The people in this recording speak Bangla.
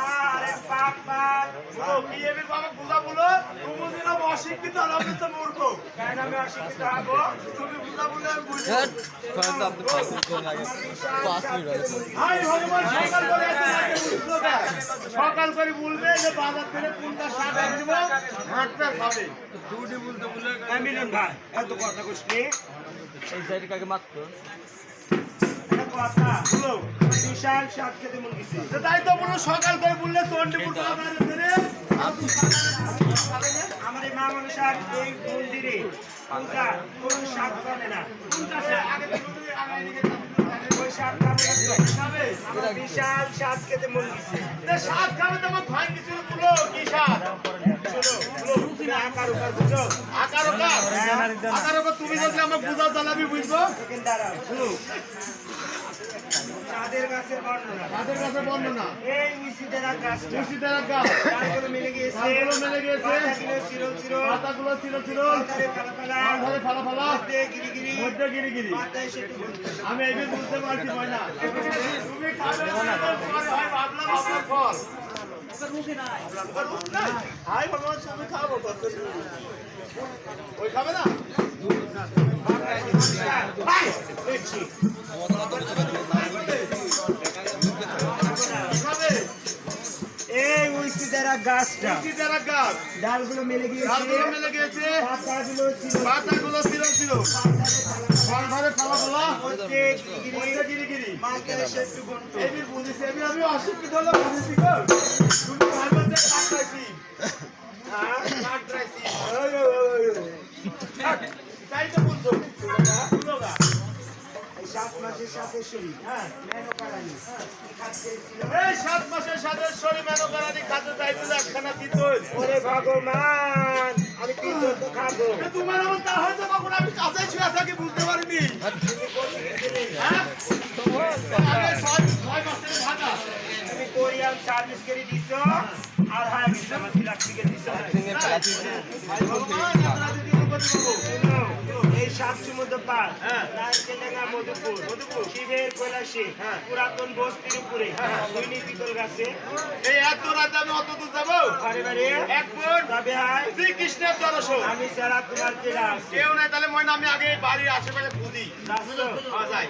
আরে বাপ বাপ। বলো কি বাবা বুঝা বলো তুমি দিলাম অশিক্ষিত আর তো মূর্খ কেন আমি অশিক্ষিত হব? তুমি বুঝা বলে আমি বুঝব হাই ভগবান সকাল করে এত রাতে উঠল না। সকাল করে বলবে যে বাজার থেকে কোনটা শাক আনব হাটটা খাবে হ্যাঁ, মিলন ভাই এত কথা কইছি এই সাইডে কাকে বলো বিশাল সাত খেতে মন গেছে। তাই তো বলো সকাল করে বললে চন্ডিপুর আমার এই মা মানুষের এই মন্দিরে পূজা কোন সাত চলে না। ওই সাত খাবে না। তো। খাবে আমার বিশাল সাত খেতে মন গেছে। তে খাবে তো আমার কিছু কি তুমি আকার উকার বুঝো? আকার ওকার আকার ওকার তুমি যদি আমাকে বুঝাও তাহলে বুঝব? দাঁড়াও চাঁদের গাছের বর্ণনা তাদের কাছে বন্ধ এই মিশিদের গাছটা মুর্শিদের গাছ ডালগুলো মিলে গিয়েছে ডালগুলো মিলে গিয়েছে। পাতাগুলো চিরল চিরল পাতাগুলো ছিল ছিল পাতারে ফালা ফালা। ধরে ফালা ফালা। মধ্যে গিরি গিরি মধ্যে গিরি গিরি আমি এই বুঝতে পারছি ময়না। তুমি খাবে না পরে ভাবলাম আপনার ফল। আপনার নাই? হাই ভগবান তুমি খাব ওই খাবে না? মিশিদের গাছটা। মুর্শিদের গাছ। ডালগুলো মিলে গিয়েছে। গাছগুলো মিলে গিয়েছে। পাতাগুলো ছিল। পাতাগুলো ছিল ছিল। ধরে ফালা ফালা মধ্যে গিরি মধ্যে গিরি গিরি গিরি মাথায় সেটু বলতে এবি বুঝেছি এবি আমি অশিক্ষিত হলে বুঝেছি গো। তুমি ভাবতে কাটাইছি হ্যাঁ কাটাইছি ওই, ওই। তাই তো বলছো। এই সাত মাসের সাথে শরীর হ্যাঁ? মেনো কারানি ছিল এই সাত মাসের সাথে শরীর খাতে চাইতে একখানা দিত ওরে ভগবান আমি তিন তো খাব? তোমার এমন তা হয়তো কখন আমি কাছে শুয়ে থাকি বুঝতে পারিনি। হ্যাঁ? আগে ছয় ছয় মাসের ভাতা। তুমি কোরিয়ান সার্ভিস করে দিছো? আর হাই দিছো আমার তিন থেকে দিছো। ভগবান আপনারা যদি সাত সমুদ্র পার হ্যাঁ। নারকেলেঙ্গা মধুপুর। মধুপুর। শিবের কৈলাসে হ্যাঁ। পুরাতন বস্তির উপরে দুইনি পিতল গাছে। এই এত রাত আমি অত দূর যাব? তবে হাই শ্রীকৃষ্ণের দর্শন আমি ছাড়া তোমার কেউ নাই তাহলে মনে আমি আগে বাড়ির আশেপাশে বুঝি। পাওয়া যায়